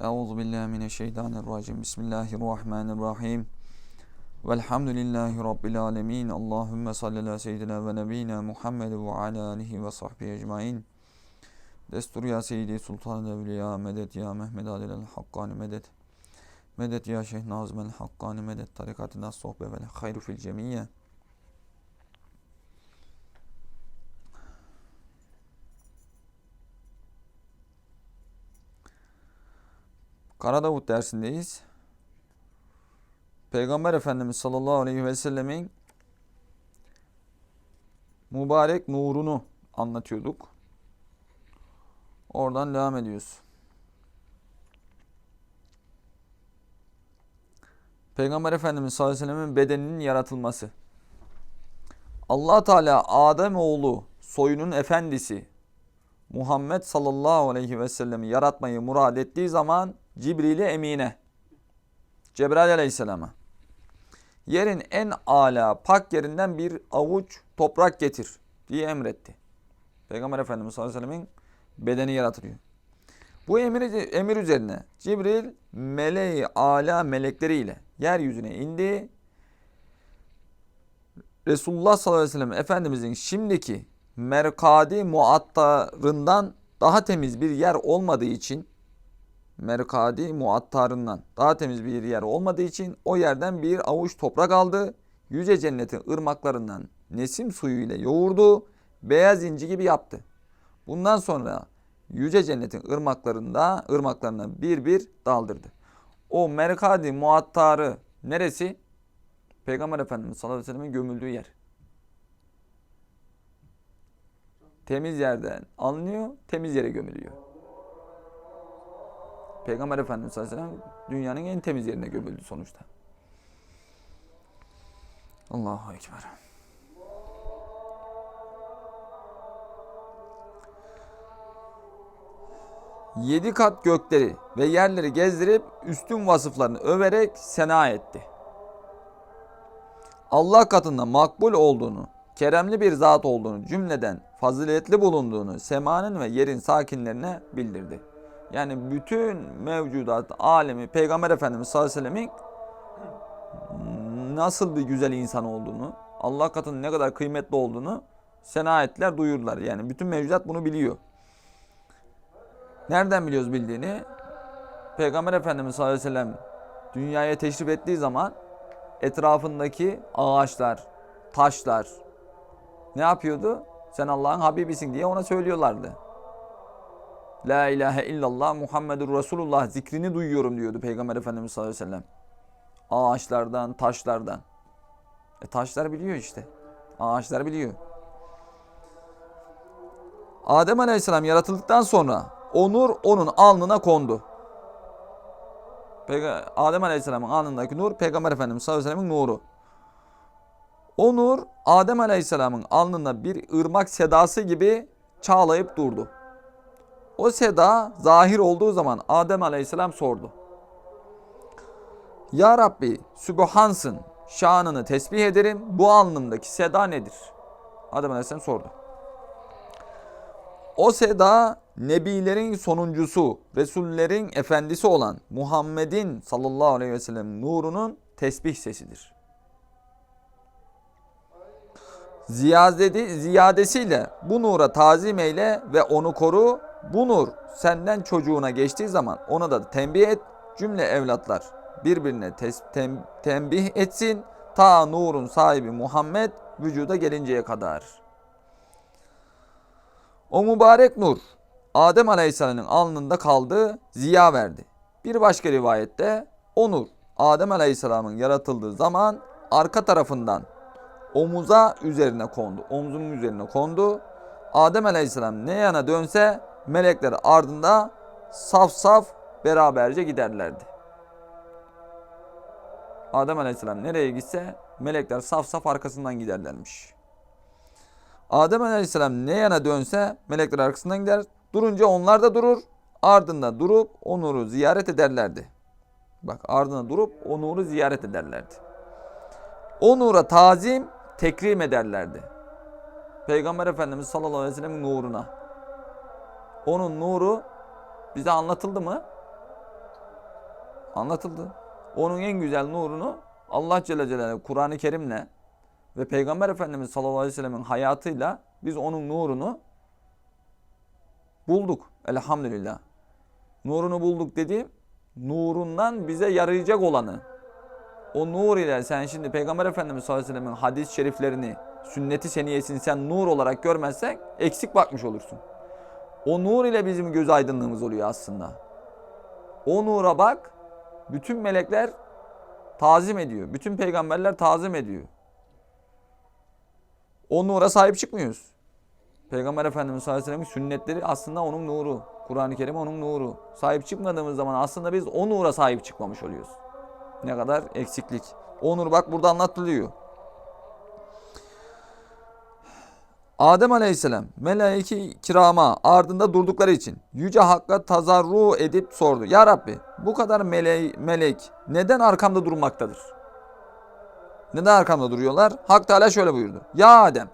Euzu billahi mineşşeytanirracim. Bismillahirrahmanirrahim. Velhamdülillahi rabbil alamin. Allahumme salli ala seyyidina ve nebiyina Muhammed ve ala alihi ve sahbihi ecmaîn. Destur ya seyyidi sultan evliya medet ya Mehmed Adil el Hakkani medet. Medet ya Şeyh Nazım el Hakkani medet. Tarikatına sohbe ve hayru fil cemiyye. Karadavut dersindeyiz. Peygamber Efendimiz sallallahu aleyhi ve sellemin mübarek nurunu anlatıyorduk. Oradan devam ediyoruz. Peygamber Efendimiz sallallahu aleyhi ve sellemin bedeninin yaratılması. Allah Teala Adem oğlu soyunun efendisi Muhammed sallallahu aleyhi ve sellemi yaratmayı murad ettiği zaman Cibril-i Emine Cebrail aleyhisselama yerin en ala pak yerinden bir avuç toprak getir diye emretti. Peygamber Efendimiz sallallahu aleyhi ve sellemin bedeni yaratılıyor. Bu emir, emir üzerine Cibril meleği ala melekleriyle yeryüzüne indi. Resulullah sallallahu aleyhi ve sellem Efendimizin şimdiki merkadi muattarından daha temiz bir yer olmadığı için merkadi muattarından daha temiz bir yer olmadığı için o yerden bir avuç toprak aldı. Yüce cennetin ırmaklarından nesim suyu ile yoğurdu. Beyaz inci gibi yaptı. Bundan sonra yüce cennetin ırmaklarında ırmaklarına bir bir daldırdı. O merkadi muattarı neresi? Peygamber Efendimiz sallallahu aleyhi ve sellem'in gömüldüğü yer. Temiz yerden alınıyor, temiz yere gömülüyor. Peygamber Efendimiz sallallahu aleyhi ve sellem dünyanın en temiz yerine gömüldü sonuçta. Allahu Ekber. Yedi kat gökleri ve yerleri gezdirip üstün vasıflarını överek sena etti. Allah katında makbul olduğunu, keremli bir zat olduğunu, cümleden faziletli bulunduğunu semanın ve yerin sakinlerine bildirdi. Yani bütün mevcudat, alemi, Peygamber Efendimiz sallallahu aleyhi ve sellemin nasıl bir güzel insan olduğunu, Allah katında ne kadar kıymetli olduğunu sena ettiler, duyurdular. Yani bütün mevcudat bunu biliyor. Nereden biliyoruz bildiğini? Peygamber Efendimiz sallallahu aleyhi ve sellem dünyaya teşrif ettiği zaman etrafındaki ağaçlar, taşlar ne yapıyordu? Sen Allah'ın Habibisin diye ona söylüyorlardı. La ilahe illallah Muhammedur Resulullah zikrini duyuyorum diyordu Peygamber Efendimiz sallallahu aleyhi ve sellem. Ağaçlardan, taşlardan. E taşlar biliyor işte. Ağaçlar biliyor. Adem Aleyhisselam yaratıldıktan sonra o nur onun alnına kondu. Adem Aleyhisselam'ın alnındaki nur Peygamber Efendimiz sallallahu aleyhi ve sellem'in nuru. O nur Adem Aleyhisselam'ın alnında bir ırmak sedası gibi çağlayıp durdu. O seda zahir olduğu zaman Adem Aleyhisselam sordu. Ya Rabbi Sübhansın şanını tesbih ederim bu alnımdaki seda nedir? Adem Aleyhisselam sordu. O seda nebilerin sonuncusu, resullerin efendisi olan Muhammed'in sallallahu aleyhi ve sellem nurunun tesbih sesidir. Ziyadeti, ziyadesiyle bu nura tazim eyle ve onu koru. Bu nur senden çocuğuna geçtiği zaman ona da tembih et. Cümle evlatlar birbirine tem, tembih etsin. Ta nurun sahibi Muhammed vücuda gelinceye kadar. O mübarek nur Adem Aleyhisselam'ın alnında kaldı, ziya verdi. Bir başka rivayette o nur Adem Aleyhisselam'ın yaratıldığı zaman arka tarafından omuza üzerine kondu. Omzunun üzerine kondu. Adem Aleyhisselam ne yana dönse melekler ardında saf saf beraberce giderlerdi. Adem Aleyhisselam nereye gitse melekler saf saf arkasından giderlermiş. Adem Aleyhisselam ne yana dönse melekler arkasından gider. Durunca onlar da durur. Ardında durup o ziyaret ederlerdi. Bak ardında durup o ziyaret ederlerdi. O tazim, tekrim ederlerdi. Peygamber Efendimiz sallallahu aleyhi ve sellem'in nuruna. Onun nuru bize anlatıldı mı? Anlatıldı. Onun en güzel nurunu Allah Celle Celaluhu Kur'an-ı Kerim'le ve Peygamber Efendimiz sallallahu aleyhi ve sellemin hayatıyla biz onun nurunu bulduk. Elhamdülillah. Nurunu bulduk dediğim nurundan bize yarayacak olanı. O nur ile sen şimdi Peygamber Efendimiz sallallahu aleyhi ve sellemin hadis-i şeriflerini, sünneti seniyesini sen nur olarak görmezsek eksik bakmış olursun. O nur ile bizim göz aydınlığımız oluyor aslında. O nura bak, bütün melekler tazim ediyor. Bütün peygamberler tazim ediyor. O nura sahip çıkmıyoruz. Peygamber Efendimiz sallallahu aleyhi ve sellem'in sünnetleri aslında onun nuru. Kur'an-ı Kerim onun nuru. Sahip çıkmadığımız zaman aslında biz o nura sahip çıkmamış oluyoruz. Ne kadar eksiklik. O nur bak burada anlatılıyor. Adem Aleyhisselam melaike kirama ardında durdukları için Yüce Hakk'a tazarru edip sordu. Ya Rabbi bu kadar mele melek neden arkamda durmaktadır? Neden arkamda duruyorlar? Hak Teala şöyle buyurdu. Ya Adem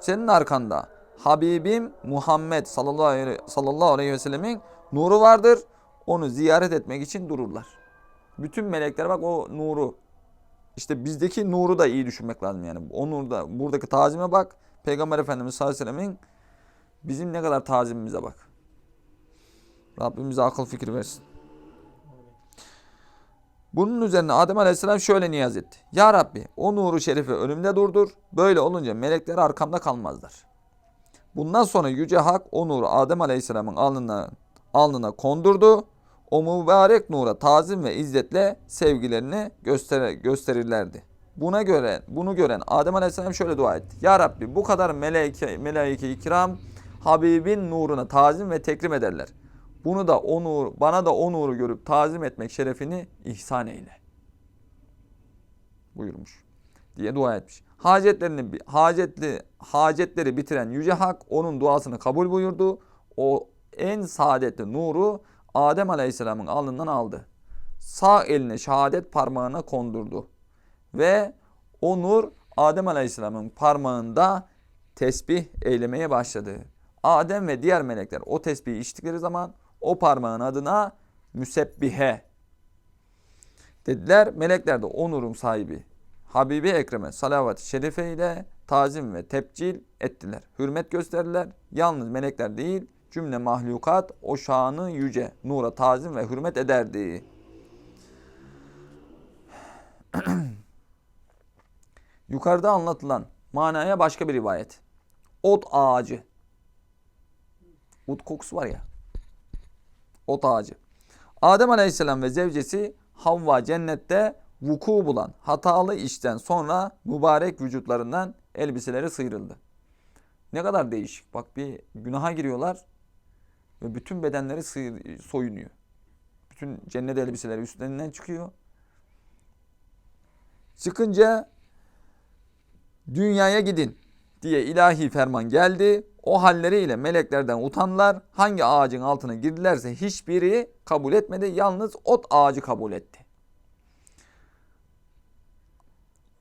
senin arkanda Habibim Muhammed sallallahu aleyhi, sallallahu aleyhi ve sellemin nuru vardır. Onu ziyaret etmek için dururlar. Bütün melekler bak o nuru. İşte bizdeki nuru da iyi düşünmek lazım yani. O nurda buradaki tazime bak. Peygamber Efendimiz sallallahu aleyhi ve sellemin bizim ne kadar tazimimize bak. Rabbimize akıl fikir versin. Bunun üzerine Adem Aleyhisselam şöyle niyaz etti. Ya Rabbi o nuru şerifi önümde durdur. Böyle olunca melekler arkamda kalmazlar. Bundan sonra Yüce Hak o nuru Adem Aleyhisselam'ın alnına, alnına kondurdu. O mübarek nura tazim ve izzetle sevgilerini göster gösterirlerdi. Buna göre bunu gören Adem Aleyhisselam şöyle dua etti. Ya Rabbi bu kadar melaike melaike kiram Habibin nuruna tazim ve tekrim ederler. Bunu da o nur, bana da o nuru görüp tazim etmek şerefini ihsan eyle. Buyurmuş. Diye dua etmiş. Hacetlerini hacetli hacetleri bitiren yüce hak onun duasını kabul buyurdu. O en saadetli nuru Adem Aleyhisselam'ın alnından aldı. Sağ eline şehadet parmağına kondurdu. Ve o nur Adem Aleyhisselam'ın parmağında tesbih eylemeye başladı. Adem ve diğer melekler o tesbihi içtikleri zaman o parmağın adına müsebbihe dediler. Melekler de o nurun sahibi Habibi Ekrem'e salavat-ı şerife ile tazim ve tepcil ettiler. Hürmet gösterdiler. Yalnız melekler değil cümle mahlukat o şanı yüce nura tazim ve hürmet ederdi. Yukarıda anlatılan manaya başka bir rivayet. Ot ağacı. Ut kokusu var ya. Ot ağacı. Adem Aleyhisselam ve zevcesi Havva cennette vuku bulan hatalı işten sonra mübarek vücutlarından elbiseleri sıyrıldı. Ne kadar değişik. Bak bir günaha giriyorlar ve bütün bedenleri sıyır, soyunuyor. Bütün cennet elbiseleri üstlerinden çıkıyor. Çıkınca dünyaya gidin diye ilahi ferman geldi. O halleriyle meleklerden utanlar. Hangi ağacın altına girdilerse hiçbiri kabul etmedi. Yalnız ot ağacı kabul etti.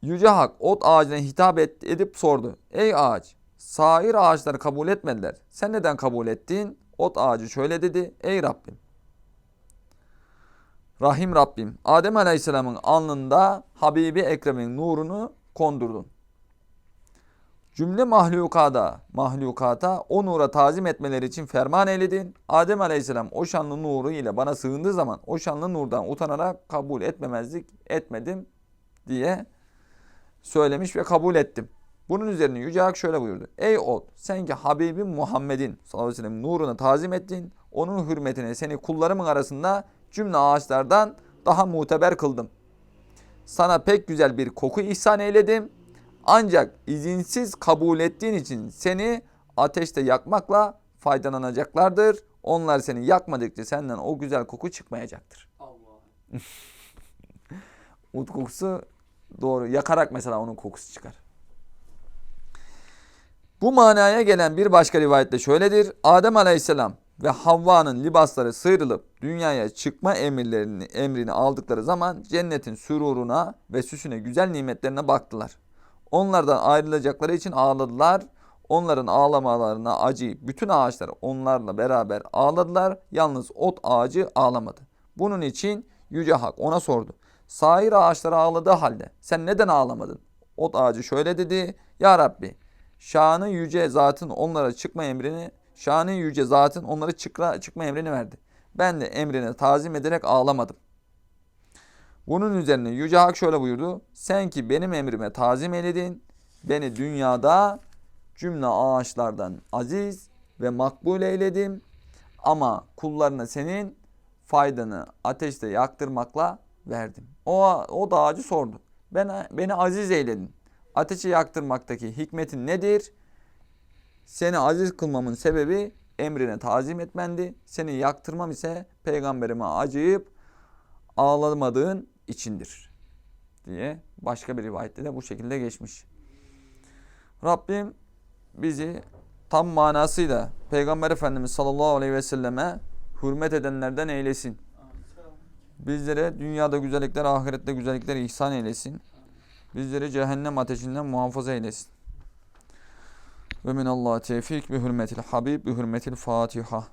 Yüce Hak ot ağacına hitap et, edip sordu. Ey ağaç, sair ağaçları kabul etmediler. Sen neden kabul ettin? Ot ağacı şöyle dedi. Ey Rabbim. Rahim Rabbim. Adem Aleyhisselam'ın alnında Habibi Ekrem'in nurunu kondurdun. Cümle mahlukada, mahlukata o nura tazim etmeleri için ferman eyledin. Adem Aleyhisselam o şanlı nuru ile bana sığındığı zaman o şanlı nurdan utanarak kabul etmemezlik etmedim diye söylemiş ve kabul ettim. Bunun üzerine Yüce Hak şöyle buyurdu. Ey ot sen ki Habibim Muhammed'in sallallahu aleyhi ve sellem nuruna tazim ettin. Onun hürmetine seni kullarımın arasında cümle ağaçlardan daha muteber kıldım. Sana pek güzel bir koku ihsan eyledim. Ancak izinsiz kabul ettiğin için seni ateşte yakmakla faydalanacaklardır. Onlar seni yakmadıkça senden o güzel koku çıkmayacaktır. Allah. Ut kokusu doğru. Yakarak mesela onun kokusu çıkar. Bu manaya gelen bir başka rivayette şöyledir. Adem Aleyhisselam ve Havva'nın libasları sıyrılıp dünyaya çıkma emirlerini emrini aldıkları zaman cennetin süruruna ve süsüne güzel nimetlerine baktılar. Onlardan ayrılacakları için ağladılar. Onların ağlamalarına acıyıp bütün ağaçlar onlarla beraber ağladılar. Yalnız ot ağacı ağlamadı. Bunun için Yüce Hak ona sordu. Sair ağaçlar ağladığı halde sen neden ağlamadın? Ot ağacı şöyle dedi. Ya Rabbi şanı yüce zatın onlara çıkma emrini şanı yüce zatın onlara çıkra, çıkma emrini verdi. Ben de emrine tazim ederek ağlamadım. Bunun üzerine Yüce Hak şöyle buyurdu. Sen ki benim emrime tazim eyledin. Beni dünyada cümle ağaçlardan aziz ve makbul eyledim. Ama kullarına senin faydanı ateşte yaktırmakla verdim. O, o da ağacı sordu. Ben, beni aziz eyledin. Ateşe yaktırmaktaki hikmetin nedir? Seni aziz kılmamın sebebi emrine tazim etmendi. Seni yaktırmam ise peygamberime acıyıp ağlamadığın içindir. Diye başka bir rivayette de bu şekilde geçmiş. Rabbim bizi tam manasıyla Peygamber Efendimiz sallallahu aleyhi ve selleme hürmet edenlerden eylesin. Bizlere dünyada güzellikler, ahirette güzellikler ihsan eylesin. Bizleri cehennem ateşinden muhafaza eylesin. Ve minallah tevfik bi hürmetil habib bi hürmetil fatiha.